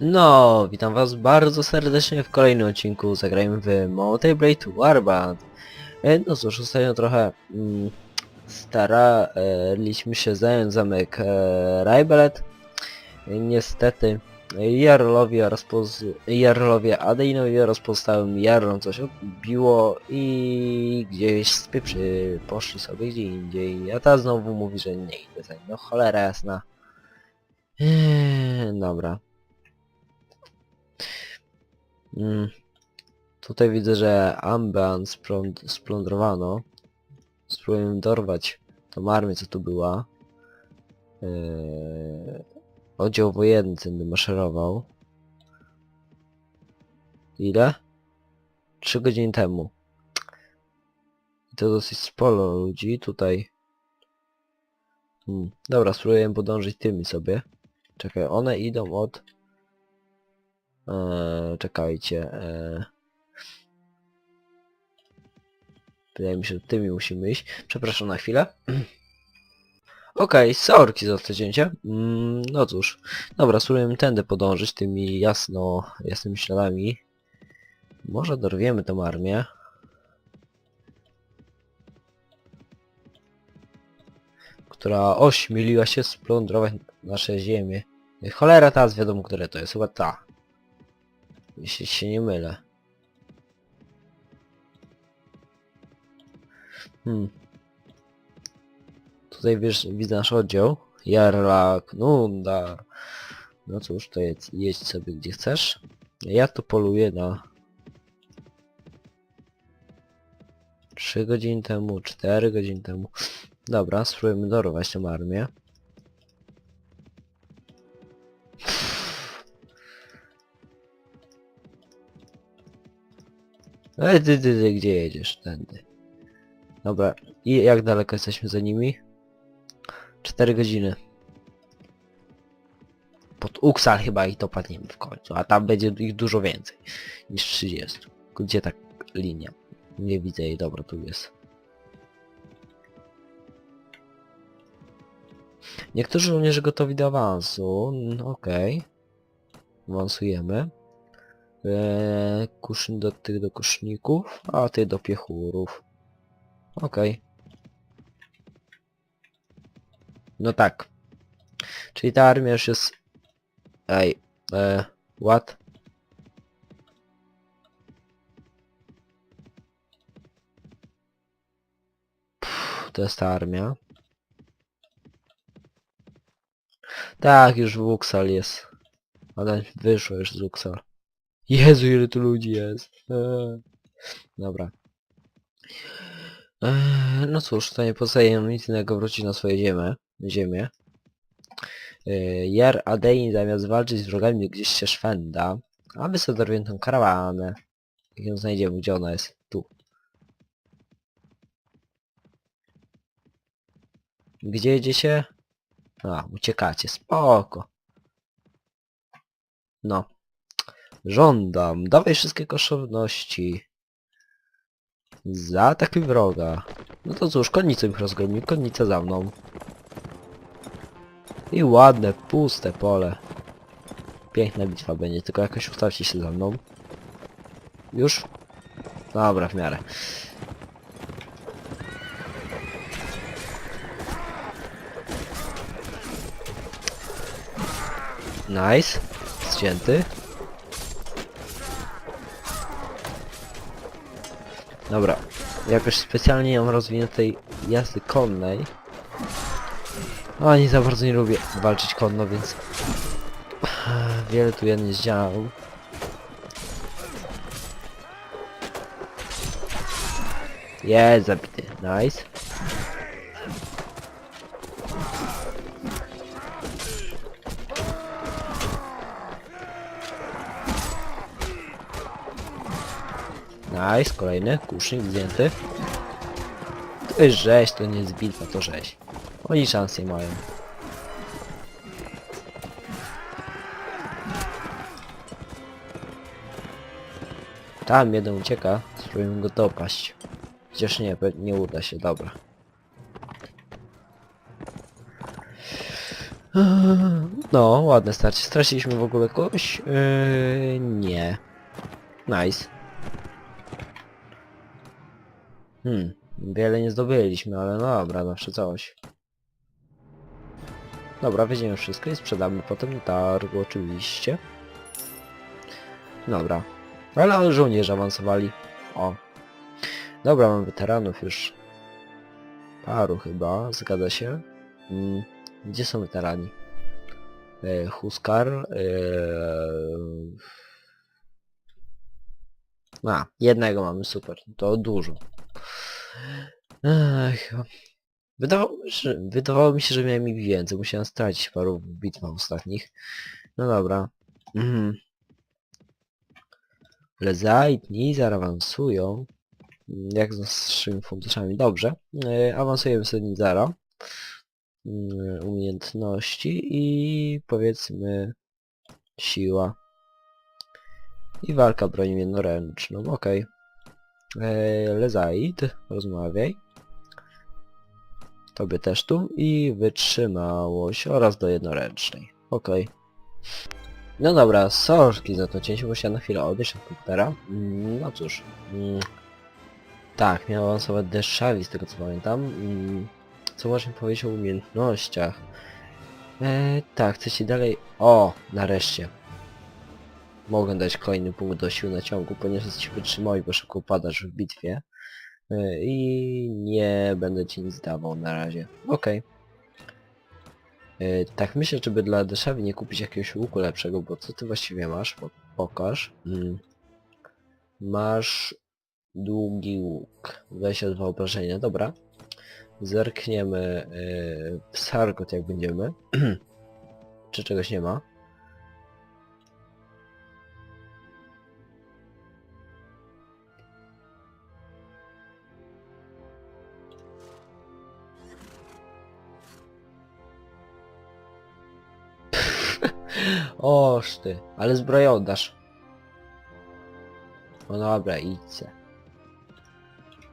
No, witam was bardzo serdecznie w kolejnym odcinku Zagrajmy w Mountain Blade Warband. E, No cóż, ostatnio trochę mm, staraliśmy się zająć zamek e, Rajbelet. E, Niestety Jarlowie, rozpoz... Jarlowie Adeinowi rozpozstałym Jarlom coś odbiło i gdzieś spieprzy poszli sobie gdzie indziej. A ta znowu mówi, że nie idę za nim. No cholera jasna. Eee, dobra. Mm. Tutaj widzę, że Amban spląd splądrowano. Spróbujemy dorwać tą armię, co tu była. Eee, oddział wojenny ten maszerował. Ile? Trzy godziny temu. To dosyć sporo ludzi tutaj. Hmm. Dobra, spróbujemy podążyć tymi sobie. Czekaj, one idą od... Eee, czekajcie. Eee... Wydaje mi się, że tymi musimy iść. Przepraszam na chwilę. Okej, sorki za to cięcie. Mm, no cóż. Dobra, spróbujemy tędy podążyć tymi jasno, jasnymi śladami. Może dorwiemy tą armię. Która ośmieliła się splądrować nasze ziemię. Cholera teraz wiadomo, które to jest. Chyba ta. Jeśli się nie mylę. Hmm. Tutaj wiesz, widzę nasz oddział. Jarlak, Nundar. No cóż, to jedź, jedź sobie gdzie chcesz. Ja tu poluję na... 3 godziny temu, 4 godziny temu. Dobra, spróbujemy dorwać tę armię. Ej, ty, ty, ty, gdzie jedziesz? Tędy. Dobra, i jak daleko jesteśmy za nimi? 4 godziny. Pod Uksal chyba i to padniemy w końcu, a tam będzie ich dużo więcej niż 30. Gdzie ta linia? Nie widzę jej, dobra, tu jest. Niektórzy żołnierze gotowi do awansu, no okej. Awansujemy. Eee, kuszyn do tych do koszników, a ty do piechurów. Okej. No tak. Czyli ta armia już jest... Ej, e, what? Pff, to jest ta armia. Tak, już w Uxal jest. Ale wyszło już z Uxal. Jezu, ile tu ludzi jest. Eee. Dobra. Eee, no cóż, to nie pozostaje nam nic innego wrócić na swoje ziemię. ziemię. Eee, Jar Adein zamiast walczyć z wrogami gdzieś się szwenda, a my sobie dorwiemy tą karawanę. Jak ją znajdziemy, gdzie ona jest? Tu. Gdzie jedziecie? A, uciekacie, spoko. No. Żądam, dawaj wszystkie kosztowności. Zaatakuj wroga. No to cóż, konnicę ich rozgromił, konnica za mną. I ładne, puste pole. Piękna bitwa będzie, tylko jakoś ustawcie się za mną. Już? Dobra, w miarę. Nice. Zdjęty. Dobra. Jakoś specjalnie nie mam rozwiniętej jazdy konnej. A nie za bardzo nie lubię walczyć konno, więc... Wiele tu ja nie zdziałał. Jest zabity. Nice. Nice, kolejny, kusznik zdjęty. To jest rzeź, to nie jest bitwa, to rzeź. Oni szans nie mają. Tam jeden ucieka, spróbujemy go dopaść. Chociaż nie, nie uda się, dobra. No, ładne starcie. Straciliśmy w ogóle kogoś? Yy, nie. Nice. Hmm, wiele nie zdobyliśmy, ale no dobra, zawsze coś. Dobra, weźmiemy wszystko i sprzedamy potem na targu oczywiście. Dobra. Ale żołnierze awansowali. O. Dobra, mam weteranów już. Paru chyba, zgadza się. Mm, gdzie są weterani? E, Huskar. E, a, jednego mamy, super. To dużo. Ech, wydawało, mi się- wydawało mi się, że miałem ich więcej. Musiałem stracić paru bitwach ostatnich. No dobra. Mhm. Lezait, Nizar awansują. Mm, Jak z naszymi funduszami? Dobrze. E, awansujemy sobie Nizara. Mm, Umiejętności i powiedzmy siła. I walka bronią jednoręczną, okej. Okay. Lezait, rozmawiaj. Tobie też tu. I wytrzymałość oraz do jednoręcznej. Okej. No dobra, sorki za to cięcie, musiałem na chwilę odejść od komputera. Mm, No cóż. Mm, tak, miał awansować Deshawi z tego co pamiętam. Mm, Co można powiedzieć o umiejętnościach? E, tak, chcę ci dalej... O, nareszcie. Mogę dać kolejny punkt do sił naciągu, ponieważ jesteś wytrzymały, bo szybko upadasz w bitwie. E, I nie będę ci nic dawał na razie. Okej. E, Tak myślę, żeby dla Deshawi nie kupić jakiegoś łuku lepszego, bo co ty właściwie masz? Pokaż. Mm. Masz długi łuk. 22 obrażenia, dobra. Zerkniemy yy, w Sargot jak będziemy. Czy czegoś nie ma? Ty, ale zbroję oddasz. No dobra, idźcie.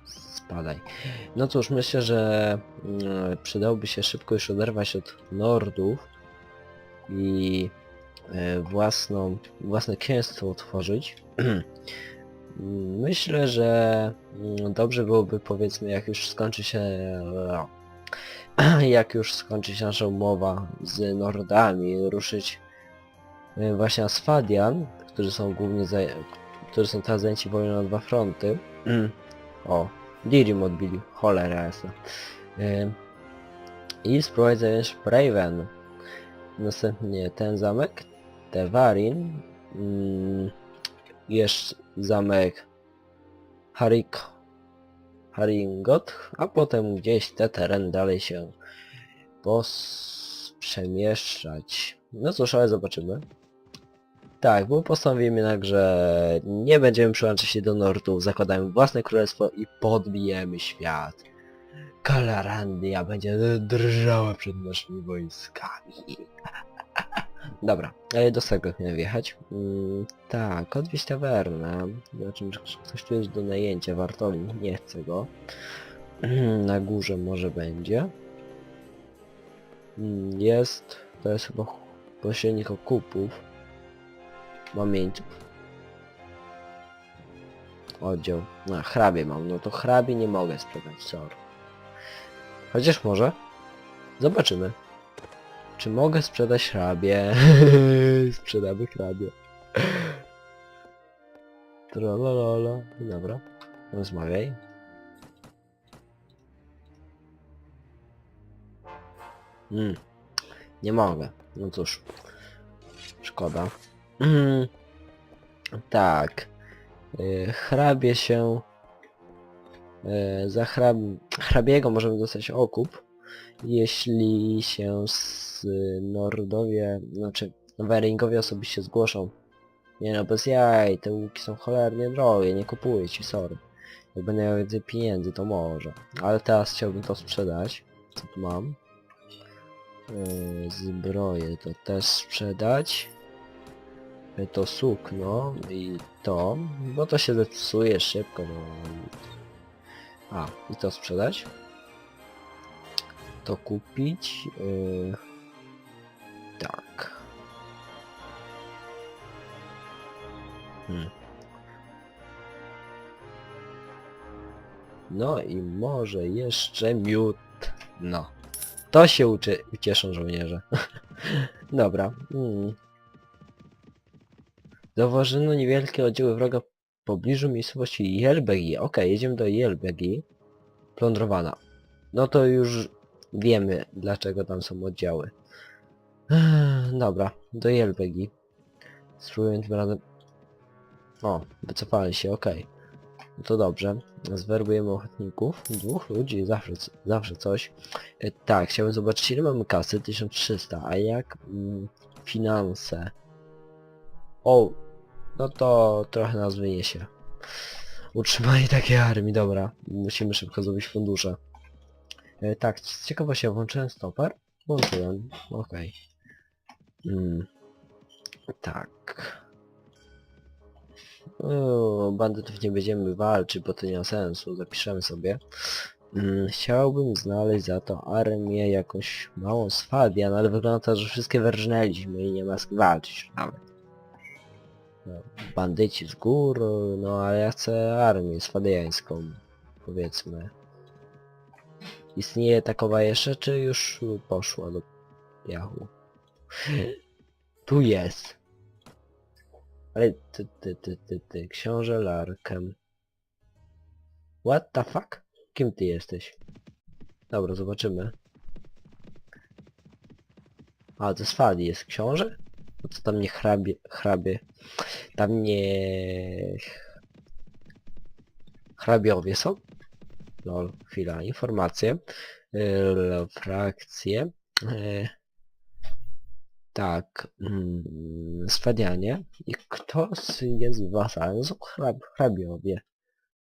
Spadaj. No cóż, myślę, że mm, przydałoby się szybko już oderwać od Nordów i e, własną, własne księstwo utworzyć. myślę, że mm, dobrze byłoby powiedzmy jak już skończy się jak już skończy się nasza umowa z Nordami, ruszyć e, właśnie Asfadian, którzy są głównie którzy są teraz zajęci wojną na dwa fronty. o, Dirim odbili, cholera jasna. Ym, I spróbować zająć Raven. Następnie ten zamek, Tevarin, mm, jeszcze zamek Harik, Haringot, a potem gdzieś te tereny dalej się pos przemieszczać. No cóż, ale zobaczymy. Tak, bo postanowimy jednak, że nie będziemy przyłączać się do Nordów, zakładamy własne królestwo i podbijemy świat. Kalarandia będzie drżała przed naszymi wojskami. Dobra, ale do tego miałem wjechać. Mm, tak, odwieźć tawernę. Zobaczymy, czy ktoś tu jest do najęcia. Wartoli, nie chcę go. Na górze może będzie. Mm, Jest, to jest chyba pośrednik okupów. Mam jeńców. Oddział. A, hrabie mam. No to hrabie nie mogę sprzedać, sorry. Chociaż może. Zobaczymy. Czy mogę sprzedać hrabie? Sprzedamy hrabie. Trolololo. Dobra. Rozmawiaj. Hmm. Nie mogę. No cóż. Szkoda. Mm. Tak. Y, Hrabie się... y, Za hrab... hrabiego możemy dostać okup, jeśli się z Nordowie, znaczy Weringowie osobiście zgłoszą. Nie no, bez jaj, te łuki są cholernie drogie, nie kupuję ci, sorry. Jak będę miał więcej pieniędzy, to może. Ale teraz chciałbym to sprzedać. Co tu mam? Yy, zbroję to też sprzedać. Yy, To sukno i to, bo to się zepsuje szybko. No. A, i to sprzedać. To kupić. Yy, tak. Hmm. No i może jeszcze miód. No. To się uczy, ucieszą żołnierze. Dobra. Mm. Zauważyno niewielkie oddziały wroga w pobliżu miejscowości Jelbegi. Okej, jedziemy do Jelbegi. Plądrowana. No to już wiemy, dlaczego tam są oddziały. Dobra, do Jelbegi. Spróbujemy tym razem... O, wycofali się, okej. No to dobrze. Zwerbujemy ochotników. Dwóch ludzi, zawsze, zawsze coś. E, tak, chciałbym zobaczyć ile mamy kasy. 1300, a jak mm, finanse? O, no to trochę nas wyniesie. Utrzymanie takiej armii, dobra. Musimy szybko zrobić fundusze. E, tak, z ja włączyłem stoper? Włączyłem, okej. Mm. Tak. O, bandytów nie będziemy walczyć, bo to nie ma sensu, zapiszemy sobie. Mm, chciałbym znaleźć za to armię jakąś małą z ale wygląda to, że wszystkie wyrżnęliśmy i nie ma z kim walczyć nawet. Bandyci z gór, no ale ja chcę armię sfabiańską, powiedzmy. Istnieje takowa jeszcze, czy już poszła do piachu? Tu jest. Ale ty, ty, ty, ty, ty, książę Larkem. What the fuck? Kim ty jesteś? Dobra, zobaczymy. A, to z Fali jest książę? Co tam nie hrabie, hrabie. Tam nie... Hrabiowie są? Lol, chwila, informacje. Yy, frakcje. Yy, tak, mm, Swadianie. I kto jest wasalem? Są hrab, hrabiowie.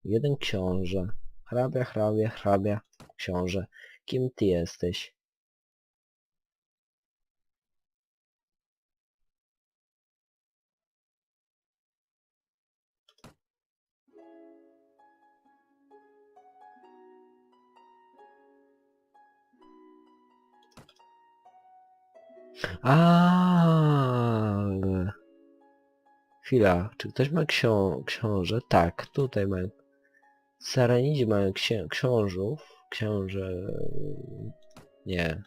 Jeden książę. Hrabia, hrabia, hrabia, książę. Kim ty jesteś? A. Chwila, czy ktoś ma ksią książę? Tak, tutaj mają. Saranidzi mają księ książów. Książę... Nie.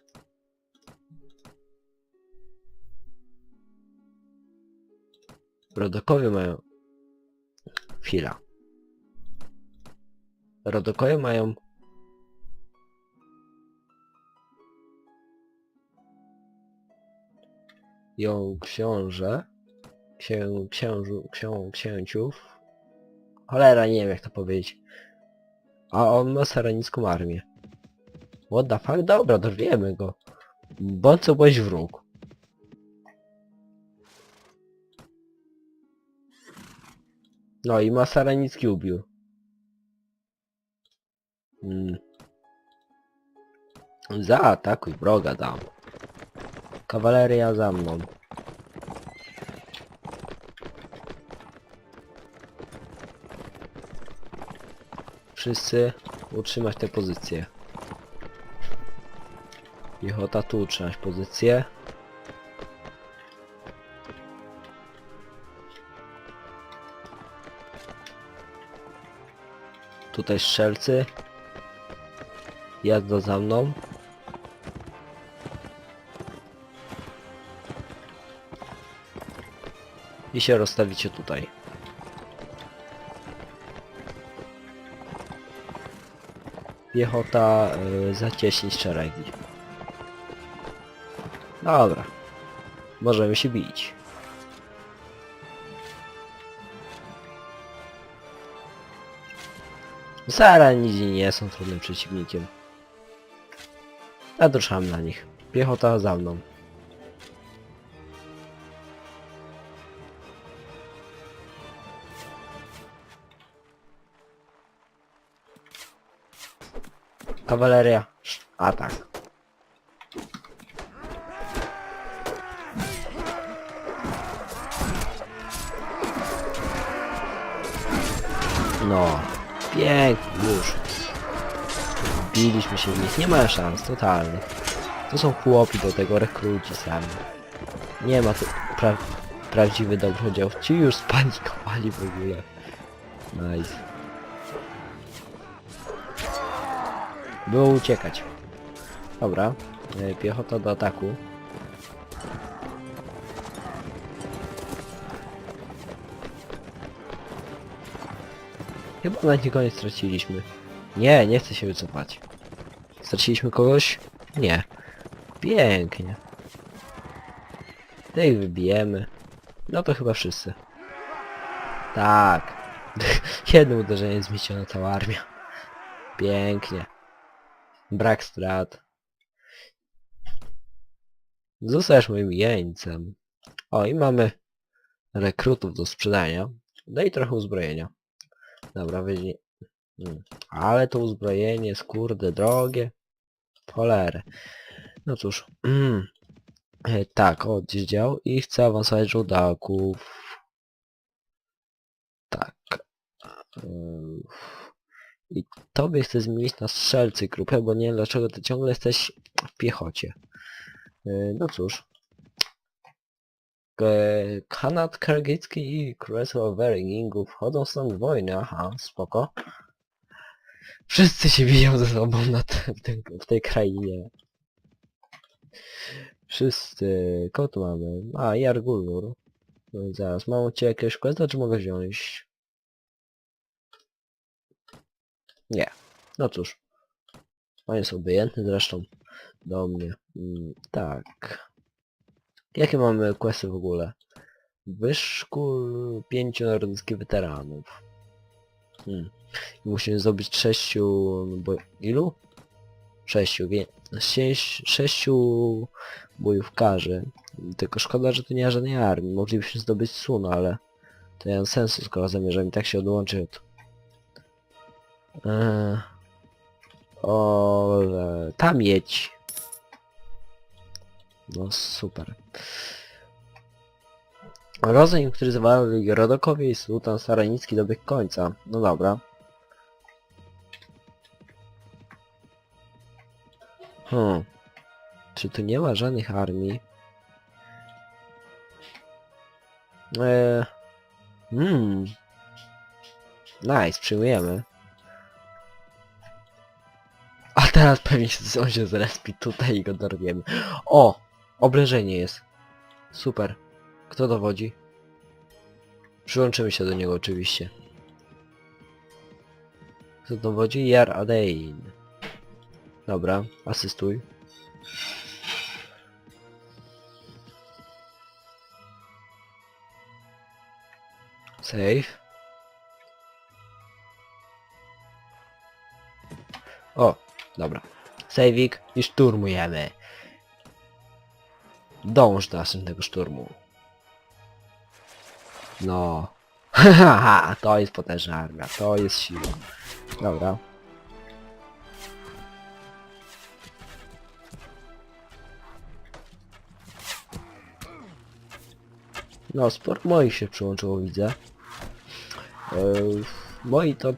Rodokowie mają... Chwila. Rodokowie mają... ją książę, księ, księżu, ksią, księciów, cholera, nie wiem jak to powiedzieć, a on ma saranicką armię. What the fuck? Dobra, dorwiemy go. Bądź co byłeś wróg. No i ma saranicki ubiór. Mm. Zaatakuj wroga dam. Kawaleria za mną. Wszyscy utrzymać te pozycje. Piechota tu utrzymać pozycję. Tutaj strzelcy. Jazda za mną. I się rozstawicie tutaj. Piechota y, zacieśnić szeregi. Dobra. Możemy się bić. Zaranidzi nie są trudnym przeciwnikiem. Nadruszam na nich. Piechota za mną. Kawaleria. Atak. No. Pięknie już. Biliśmy się w nich. Nie ma szans totalnych. To są chłopi do tego rekruci sami. Nie ma tu pra prawdziwy dobrodział. Ci już spanikowali w ogóle. Nice. Było uciekać. Dobra. e, Piechota do ataku. Chyba na nikogo nie straciliśmy. Nie, nie chcę się wycofać. Straciliśmy kogoś? Nie. Pięknie. To ich wybijemy. No to chyba wszyscy. Tak. Jednym uderzeniem zmieciona cała armia. Pięknie. Brak strat. Zostajesz moim jeńcem. O, i mamy rekrutów do sprzedania. No i trochę uzbrojenia. Dobra, weźmie... Hmm. Ale to uzbrojenie jest kurde drogie. Cholery. No cóż. Mm. E, Tak, o, gdzieś dział i chcę awansować żołdaków. Tak. I tobie chcę zmienić na strzelcy grupę, bo nie wiem dlaczego ty ciągle jesteś w piechocie. Yy, No cóż. Kanad Kargicki i Królestwo Weringingu wchodzą w wojny, aha, spoko. Wszyscy się biją ze sobą na te, w, tej krainie. Wszyscy. Kogo tu mamy? A, Jargulur. No zaraz, mam u jakiegoś questa, czy mogę wziąć? Nie. No cóż. On jest obojętny zresztą do mnie. Mm, tak. Jakie mamy questy w ogóle? Wyszkól pięciu nordyckich weteranów. Hmm. I Musimy zdobyć sześciu... Bo... Ilu? Sześciu. Sześć, sześciu bojówkarzy. Tylko szkoda, że tu nie ma żadnej armii. Moglibyśmy zdobyć Sun, ale to nie ma sensu, skoro zamierzam i tak się odłączyć od... Eee... O, tam jedź. No super. Rozejm, który zawali Rodokowie i Sultan Saranicki dobiegł końca. No dobra. Hmm. Czy tu nie ma żadnych armii? Eee... Hmm. Nice, przyjmujemy. Teraz pewnie się, on się zrespi tutaj i go dorwiemy. O! Oblężenie jest. Super. Kto dowodzi? Przyłączymy się do niego oczywiście. Kto dowodzi? Jar Adein. Dobra, asystuj. Save. O, dobra. Sejwik i szturmujemy. Dąż do następnego szturmu. No. Haha, to jest potężna armia, to jest siła. Dobra. No, sport moich się przyłączyło, widzę. Yy, moi to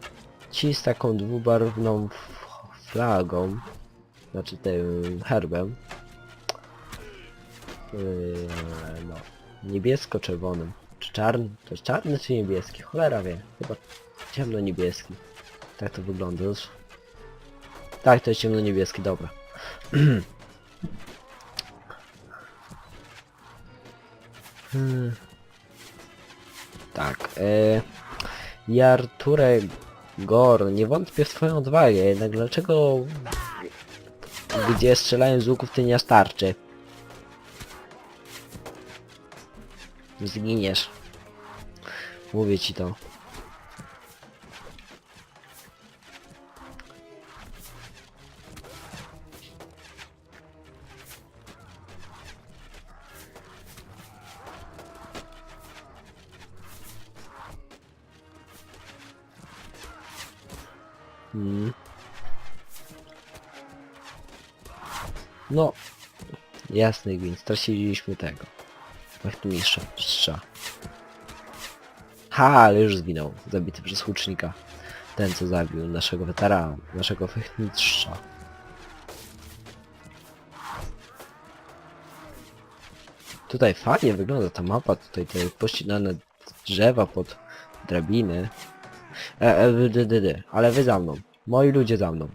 ci z taką dwubarwną flagą, znaczy tym herbem. Yy, no, niebiesko-czerwonym. Czy czarny? To jest czarny czy niebieski? Cholera wie. Chyba ciemno-niebieski. Tak to wygląda. Już. Tak, to jest ciemno-niebieski, dobra. Hmm. Tak, e... Jarture Gor, nie wątpię w twoją odwagę, jednak dlaczego... Gdzie strzelają z łuków ty nie starczy? Zginiesz. Mówię ci to. Hmm. No. Jasny gwint, straciliśmy tego. Wachtmistrza. Strza. Ha, ale już zginął. Zabity przez łucznika. Ten, co zabił naszego weterana, naszego fechtmistrza. Tutaj fajnie wygląda ta mapa, tutaj te pościnane drzewa pod drabiny. E, e, dy, dy, dy, ale wy za mną. Moi ludzie za mną.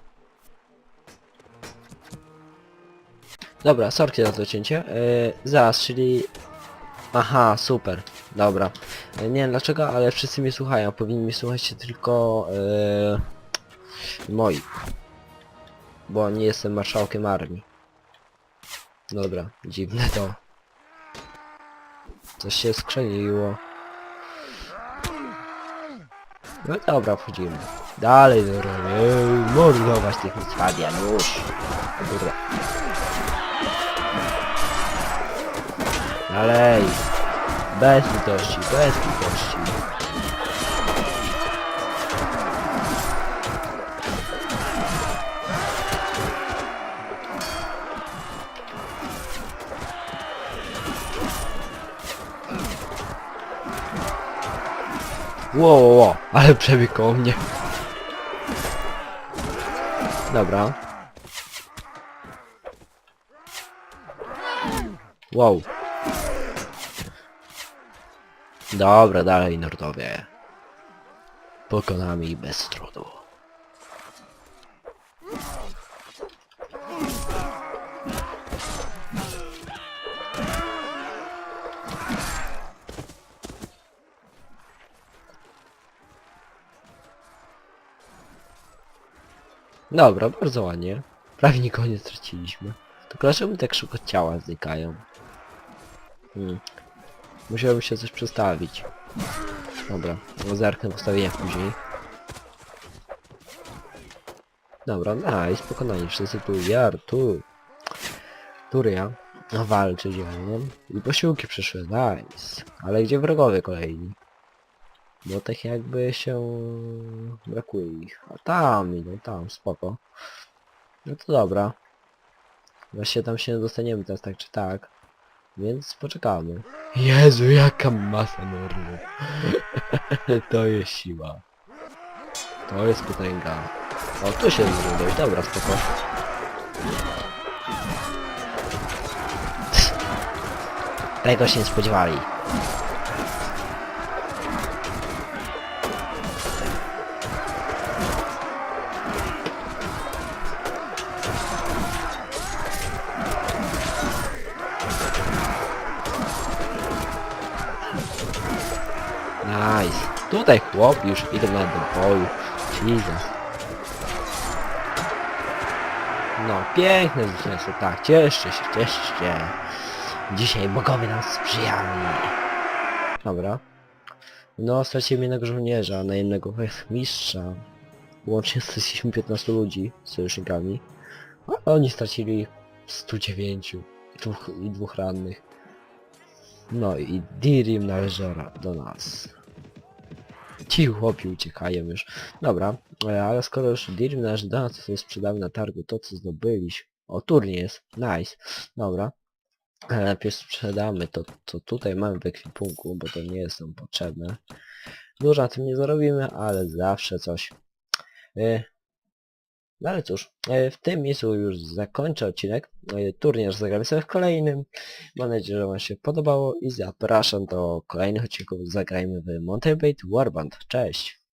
Dobra, sorki za to cięcie. E, zaraz, czyli... Aha, super. Dobra. E, nie wiem dlaczego, ale wszyscy mnie słuchają. Powinni mnie słuchać się tylko... E, moi. Bo nie jestem marszałkiem armii. Dobra, dziwne to. Coś się skrzeniło. No dobra, wchodzimy. Dalej, dobra. Ej, mordować tych Fabianusz. Kurde. Dalej. Bez litości, bez litości. Ło, ło, ło, ale przebiegł koło mnie. Dobra. Wow. Dobra, dalej Nordowie. Pokonamy bez trudu. Dobra, bardzo ładnie. Prawie nikogo nie straciliśmy. Tylko dlaczego tak szybko ciała znikają? Hmm. Musiałbym się coś przestawić. Dobra, no zerknę postawienia później. Dobra, nice, pokonani wszyscy tu, jar, tu. Turia. No walczy mną. I posiłki przyszły, nice. Ale gdzie wrogowie kolejni? Bo tak jakby się... brakuje ich. A tam idą, tam, spoko. No to dobra. Właśnie tam się nie dostaniemy teraz tak czy tak. Więc poczekamy. Jezu, jaka masa normów. to jest siła. To jest potęga. O, tu się zrobiło dojść, dobra, spoko. Tego się nie spodziewali. Tutaj chłop już idą na do boju. Jesus. No, piękne zwycięstwo, tak, cieszcie się, cieszcie się. Dzisiaj bogowie nam sprzyjali. Dobra. No, straciłem jednego żołnierza, na jednego mistrza. Łącznie straciliśmy 15 ludzi z sojusznikami. A oni stracili 109 i dwóch, i dwóch rannych. No i Dirim należy ra- do nas. Ci chłopi uciekają już. Dobra, e, ale skoro już Dirim należy do nas, to sobie sprzedamy na targu to co zdobyliśmy. O, turniej jest. Nice. Dobra. Ale najpierw sprzedamy to, co tutaj mamy w ekwipunku, bo to nie jest nam potrzebne. Dużo na tym nie zarobimy, ale zawsze coś. E, no ale cóż, e, w tym miejscu już zakończę odcinek. E, Turniej zagramy sobie w kolejnym. Mam nadzieję, że Wam się podobało i zapraszam do kolejnych odcinków. Zagrajmy w Blade Warband. Cześć!